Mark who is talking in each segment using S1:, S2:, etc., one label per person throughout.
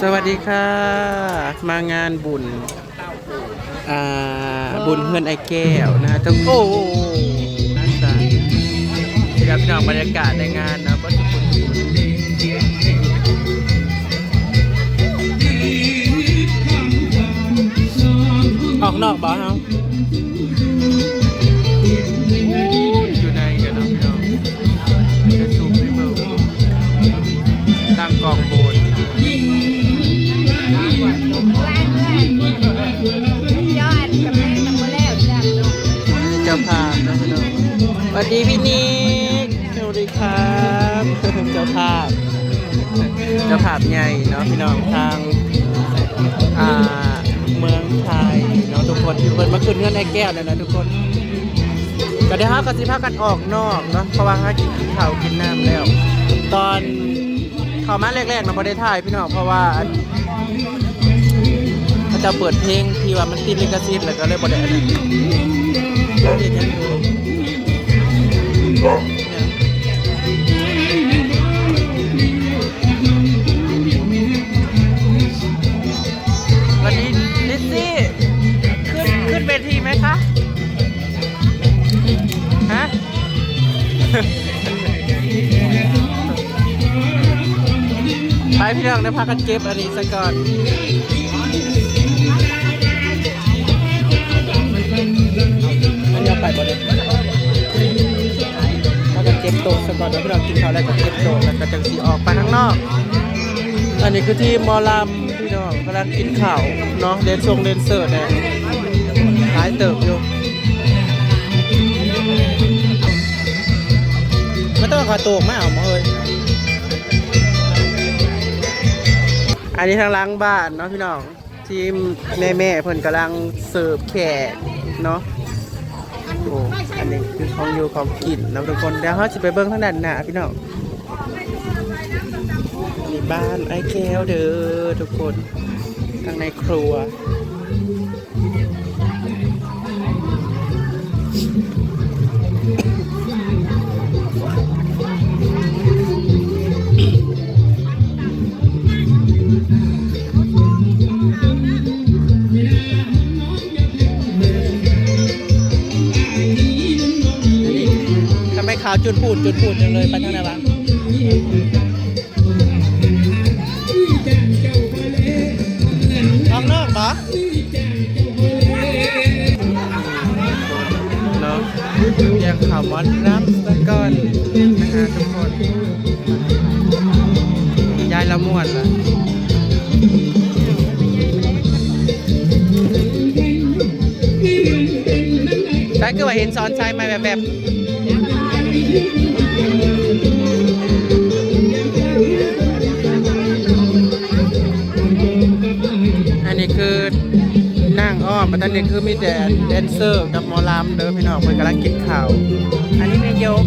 S1: สวัสดีค่ะ มางานบุญอ่าบุญเฮือนไอแก้วนะทั้งโอ้น่าจะนี่ครับพี่น้องบรรยากาศในงานนะวัดสุขุมวิทออกนอกบ้านเนา จ้าภาพใหญ่เนาะพี่น้องทางอ่าเมืองไทยเนาะทุกคนที่เพิ่นมาขึ้นเงินในแก้วเนี่ยนะทุกคนก็ได้ห้ากันสิพากันออกนอกเนาะเพราะว่าห้ากินข้าวกินน้ำแล้ว ตอนเข้ามาแรกๆเราไม่ได้ถ่ายพี่น้องเพราะว่าเขาจะเปิดเพลงที่ว่ามันติดลิขสิทธิ์แล้วก็เลยบ่ได้อันนั้นเห็นยังอยู่วัน พี่น้องได้พักกันเก็บอันนี้ซะก่อนมันยังไปบ่ได้พักกันเก็บโต๊ะซะก่อนเดี๋ยวพี่น้องกินข้าวแล้วก็เก็บโต๊ะแล้วก็จังสีออกไปข้างนอก อันนี้คือที่มอลำพี่น้องกำลังกินข้าวเนาะเดนทรงเดนเซอร์เนี่ยหลายเติบอยู่ไม่ต้องขาโตกมาเอามา อันนี้ทางล้างบ้านเนาะพี่น้องทีมแม่แม่เพิ่นกำลังเสิร์ฟแขกเนาะโอ้อันนี้คือของอยู่ของกินนะทุกคนเดี๋ยวเขาจะไปเบิ้งทางด้านหน้าพี่น้องมีบ้านไอ้แก้วเด้อทุกคนทางในครัว จุดพูดจุดพูดจังเลยไปทางไหนบ้างออกนอกปะเนาะยังข่าวมอนรับสะก่อนนะฮะทุกคนยายละม่วนละใช่คือว่าเห็นซ้อนชายมาแบบแบบ อันนี้คือนั่งอ้อมอันนี้คือมีแต่แดนเซอร์กับหมอลำเดินพี่น้องเพิ่นกำลังกินข้าว อันนี้มายก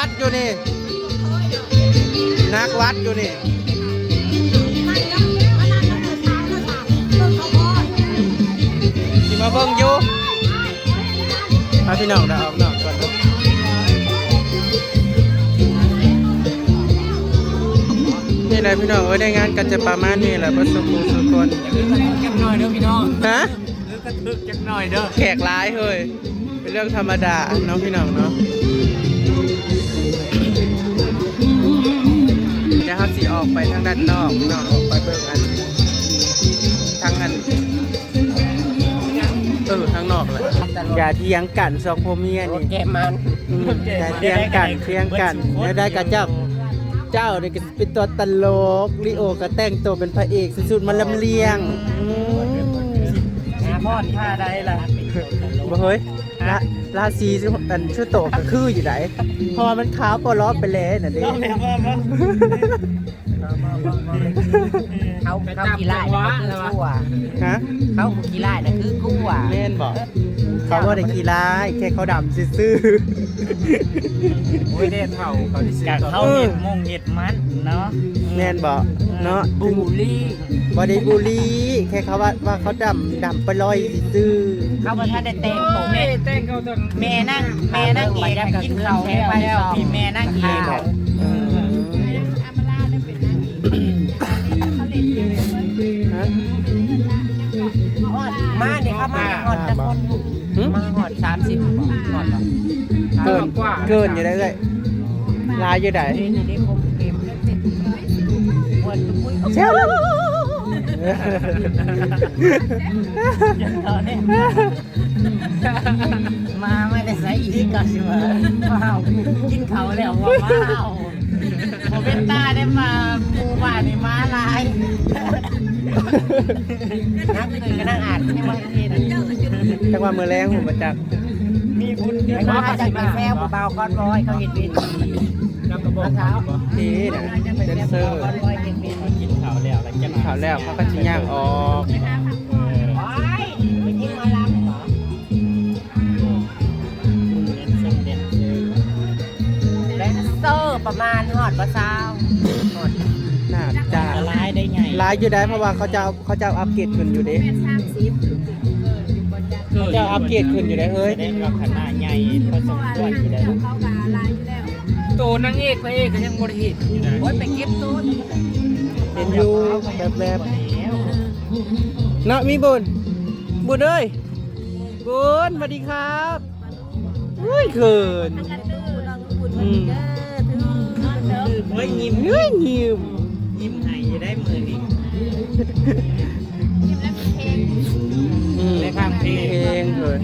S1: วัดอยู่นี่นักวัดอยู่นี่สิมาเบิ่งอยู่พาพี่น้องได้ออกนอกก่อนเนอะนี่แหละพี่น้องเอ้ยได้งานกันจะประมาณนี้แหละประสบภูสุคน
S2: จักหน่อยเด้อพี่น้อง
S1: ฮะ
S2: หรือกระทึกจักหน่อยเด้อ
S1: แขกร้ายเฮ้ยเป็นเรื่องธรรมดาเน้องพี่น้องเนาะ สิออกไปทางด้านนอกพี่น้องออกไปเบิ่งอันทางอันเออทางนอกแหละอย่าเถียงกันสองพ่อเมียนี่
S2: แกมัน
S1: อืมอย่าเถียงกันเถียงกันเดี๋ยวได้กระจับเจ้าเนี่ยก็เป็นตัวตลกลิโอก็แต่งตัวเป็นพระเอกสุดๆมาลำเลียงอืม
S2: หาพ่อนท่าใดล่ะ
S1: บ่เฮ้ยราราศีอันชื่อโตก็คืออยู่ไหนเพอมันขาวปลอบไปแล้วน่ะเด้
S2: ก็แม่ว่าบ่
S3: เขาเขากีฬาเนี่ยเขาคือกู้อะ
S1: ฮะ
S3: เขากีฬาเนี่ยคือกู้อะ
S1: แม่นบอกเขาว่าได้กีฬาแค่เขาดำซื่อ
S2: โอ้ยเด็ดเผาเขาที่ซื้อเขาเห็ดมงเห็ดมันเนาะ
S1: ๆแม่นบอกเนาะ
S2: บูลลี่
S1: บ่ได้บุรีแค่เขาว่าว่าเขาดำดำไปลอยซื่อ
S3: เขาบ่ทันได้แต่งตัว
S2: แม่แต่งเขาตอน
S3: แม่นั่งแม่นั่งเอกกินข้าวแค่ไปแล้ว
S2: พี่แม่นั่งเอง
S1: ๆอืม
S4: อามาลาได้เป็นนางเอกเขาเล่นอยู่เลย
S1: ฮะ
S3: มาเนี่ยเขามาหอดตะคน
S1: หึ
S3: มาหอด30บ่หอดบ่
S1: เกินเกินอยู่ได้เลยลายอยู่ไหน
S3: นี่นี่ได้คมเกมหอดคุย
S1: เซล
S3: ยังตอนนี้ มาไม่ได้ใส่อีกก็สิว่าว้าวกินข้าวแล้วว่าว้าวบ่เป็นตาได้มาหมู่บ้านนี่มาหลายนั่งคุยกันนั่งอ่านไม่ว่าเห็น
S1: จังหวะมือแรงผมมาจัก
S2: มีบุญ
S3: ไม่ว่าจะเป็นแฟวเบาก้อนร้อยเขาเห็นเป็น
S2: น้ำกระบอกเท้า
S1: ทีนะเดนเซอร์
S3: ก้อนร้อยเห็นเป็น
S2: กินข้าวแล้วแล้วจะมา
S1: ข่าวแล้วเขาก็ชิย่างออก
S3: โอ้ยไปยิงมาลำเหรอแดนเซอร์ประมาณหอดประซาวหอด
S1: น่าจะ
S2: ละลายได้ไง
S1: ลายอยู่ได้เพราะว่าเขาจะเอาเขาจะเอาอัปเกรดขึ้นอยู่เด้
S4: เป็นสร้างซิป
S1: เขาจะเอาอัปเกรดขึ้นอยู่ได้เฮ้ย
S2: แสดงว่าขนาดใหญ่พอสมควรอยู่แล้ว
S4: เขากาลายอยู่แล้ว
S2: ตัวนางเอกพระเอกก็ยังบริหิตอยู่นะ
S3: โอ้ยไปเก็บตู้
S1: เห็นอยู่แบบแบบๆเนาะมีบุญบุญเอ้ยบุญสวัสดีครับอุ้ยเขิน
S4: กันดื้อเราบุญ
S1: อืม
S4: เด้อถือเด้อ
S2: เฮ้ยยิ้ม
S1: เฮ้ยยิ้ม
S2: ยิ้มให้ได้มือนี่
S4: ยิ้มแล้วมีเพลง
S1: อืม
S2: ได้ฟังเพลง
S1: เพลงเขิน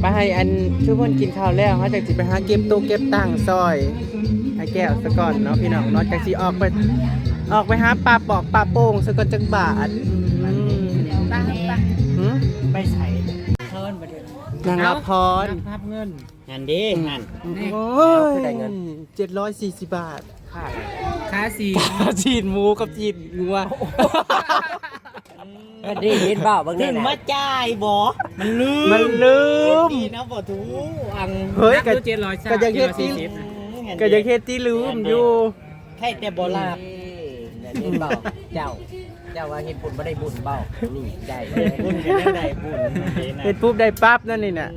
S1: ไปให้อันทุกคนกินข้าวแล้วเขาจะสิไปหาเก็บตู้เก็บตังค์ซอย ให้แก้วซะก่อนเนาะพี่น้องเนอกจากสิออกไปออกไปหาปลาปอกปลาโป่งซะก่อนจักบาทอืม
S4: ตั้งตั้ง
S1: หืม
S2: ไปใส่เทินประเดี๋ยวนา
S1: งรับพร
S2: ภาพเงินงานดีงาน
S1: โอ้ยเจ็ดร้อยสี่สิบบาท
S2: ค่าค่าสี
S1: จีนหมูกับจีนงัว
S3: ดีเห็นเปล่าบาง
S2: ถึ
S3: เนี่ย
S2: ง
S3: นะ
S2: มาจ่ายบ่มันลืม
S1: มันลืม
S2: ดีนะบ่ถูอัง
S1: เฮ้ยก็
S2: เจ็ดร้อย
S1: ก็ยังเฮ็ด ที่ก็ยังเฮ็ดที่ลืมอยู่
S2: ใช่แต่บ่ลาบ
S3: เห็นเปล่าเจ้า เจ้าว่าเห็นบุญไม่ได้บุญเปล่านี่ได้
S2: บุญก็ยังได้บุญ
S1: เฮ็ดปุ๊บได้ปั๊บนั่นนี่น่ะ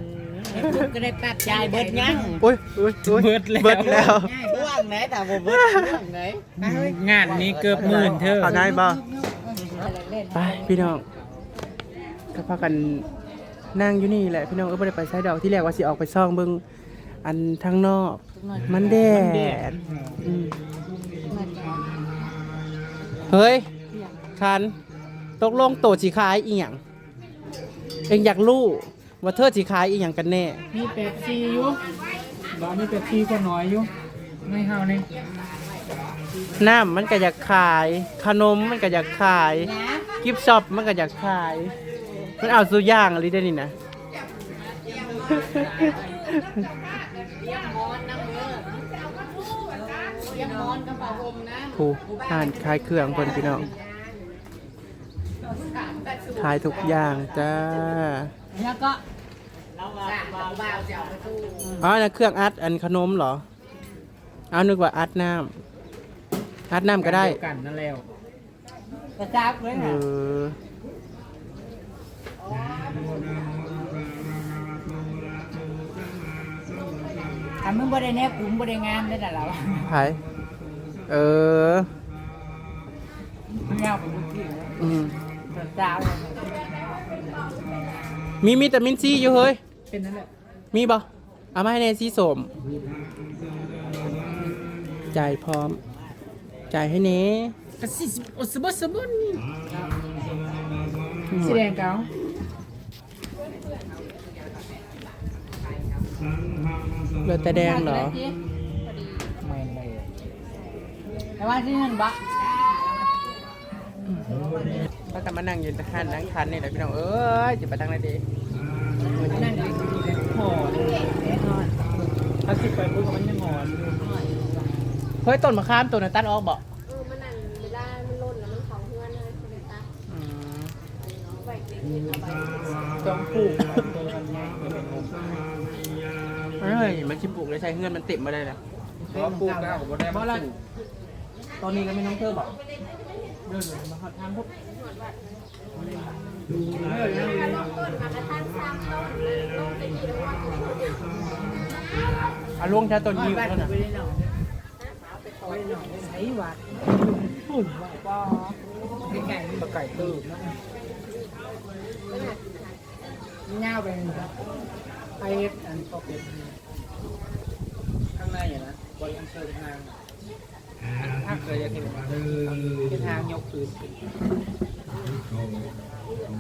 S3: เห็นบุญก็ได้แป๊บจ่ายเบิดยัง
S1: โอ้ยโอ้ยโอ้ย
S2: เบิดแล้ว
S1: เบิดแล้ว
S3: ว่างไหนแต่บ่เบิดว่างไหน
S2: งานนี้เกือบหมื่นเธอ
S1: เอาได้บ่ไปพี่น้องก็พากันนั่งอยู่นี่แหละพี่น้องเออบ่ได้ไปไสดอกที่แรกว่าสิออกไปซ่องเบิ่ง อันทางนอก มันแดดอืมเฮ้ยคันตกลงโตสิขายอีหยังเอ็งอยากรู้ว่าเธอสิขายอีหยังกันแน่
S2: มีเป็ดซีอยู่บ้านมีเป็ดซีก็น้อยอยู่ไม่เฮานี่
S1: น้ำมันก็อยากขาย ขนมมันก็อยากขาย กิฟต์ช็อปมันก็อยากขาย มันเอาสุอย่างอะไรได้นี่นะ ผู้อ่านขายเครื่องคนพี่น้องขายทุกอย่างจ้า
S3: แล้วก็
S1: อ๋อนะเครื่องอัดอันขนมเหรอเอานึกว่าอัดน้ำอัดน้ำก็ได้
S2: กันนั่นแล้ว
S3: กระจับเลย
S1: เอ
S3: นะ
S1: อ
S3: ถ้ามึงบ่ได้แนบกูมึงบ่ได้งามได้น่ะล่ะ
S1: ไผเออ
S3: มึงเอาไปดูที่
S1: อืม
S3: กระจับ
S1: มีวิตามินซีอยู่เฮ้ย
S2: เป็นนั่นแหละ
S1: มีบ่เอามาให้แนนซีสมจ่ายพร้อม จ่ายให้เน่
S2: กระสิโอสบสบุนสีแดงเก่า
S1: เหลือแต่แดงเหรอ
S2: แม
S3: แต่ว่าที่นั่นบะ
S1: ก็จะมานั่งยืนทานนั่งคันนี่แหละพี่น้องเอ้ยจะไปทางไหนดี
S3: นั่นเองห่อแน่นอน
S2: ถ้าสิไปปุ๊บมันยังงอน
S1: เฮ้ยต้นมะขามตัวนั้นตัดออกบ่
S4: เออมันนั่นเวลามันล่นแล้วมันของเพื่อนเลยคนตา
S1: อืม
S4: ไว้เด็กๆเอาไว้
S2: จองผูก เฮ้
S1: ยมันชิปลูกเลยใช้เงินมันเต็มมาเลยนะ
S2: เพราะปลูกแล้วก็บ่ได้มาปลูก
S1: ตอนนี้ก็ไม่น้องเธอบอกเดินมาหาทางพวก
S4: ถ้าลงต้นมากระทั่งสร้างต้นลงไปดีแล้วว่าต้น
S1: อาล่วงแค่ต้นยิว
S3: บ้าน
S1: เท่านั้น
S3: ไปได้หน่อยไปหน่อยใช้วัดปุ่นว่าป้อไก่
S2: ตะไก่ตื้อนะ
S3: เงาไป ไปอันก็เป็น
S2: ข้างในอะนะบริอันเชิญทางถ้าเคยจะเห็นเป็นทางยกคืน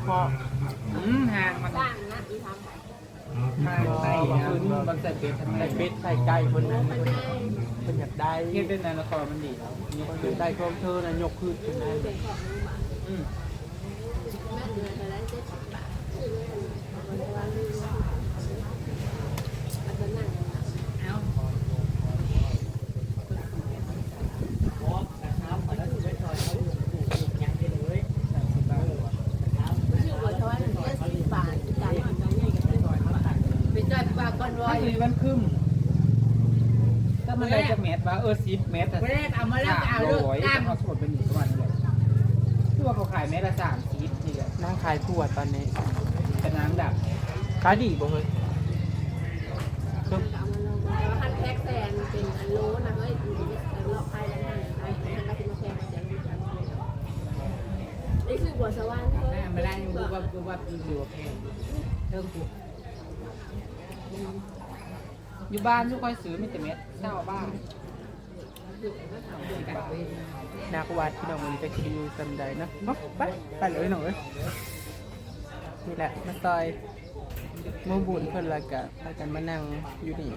S1: พอ
S2: อืมทางมัน
S4: สร้างนะอีทำไป
S2: ทางใต้นมันใส่เป็ด
S1: ใส่เป็ดใส่ไก่คนนั้นคนนั้นอยากได้
S2: เฮ็ดเป็นในละครมันดีแล้วยก
S1: คนอ
S2: คื
S1: ยานได้พวกเธอนะยกขึ้นขึ้นนั่น
S2: อืม
S4: แม่เดือนละเจ็ดสิบบาทซื้อเลยมันจะว่าลืมอาจจะนั่ง
S3: เอา
S4: ชื่อว่าทว่าเจ็ดสิบบาทจ่ายมันจะใหญ่กับที่ร้อยบาท
S3: ไปจ่ายปากก่อนร้อ
S2: ถ้าย คือ มันคึมถ้ามันได้จะเมตรว่าเออสิบเมตรแต่
S3: ไม่ได้เอามาแล้วเอา
S2: โลู
S3: ก
S2: อ้ย
S3: ตาม
S2: เขาสดเป็นอยู่ประมาณนี้เลยคือว่าเขาขายเมตรละสามสิบนี่แหละ
S1: นั่งขายถั่วตอนนี้
S2: เป็นน้ำดับ
S1: ขายดีบ่เฮ้ย
S4: เอามาลงแล้วคันแท็กแซนเป็นอันโลนะเฮ้ยรอบไปแล้วนั่นไปนั่นก็เป็นมาแพงเสียงจังนี่คือบัวสวรรค์
S3: แม่ไม่ได้อยู่ว่าว่าอยู่แพงเรื่องกู
S2: อยู่บ้านทุกค่อยซื้อมีแต่เม็ดเศร้าบ้าน
S1: นักวาดพี่น้องมันจะคิวสันใดเนะเนาะไปไปเลยหน่อยนี่แหละมาซอยมือบุญเพื่อนละกะพากันมานั่งอยู่นี่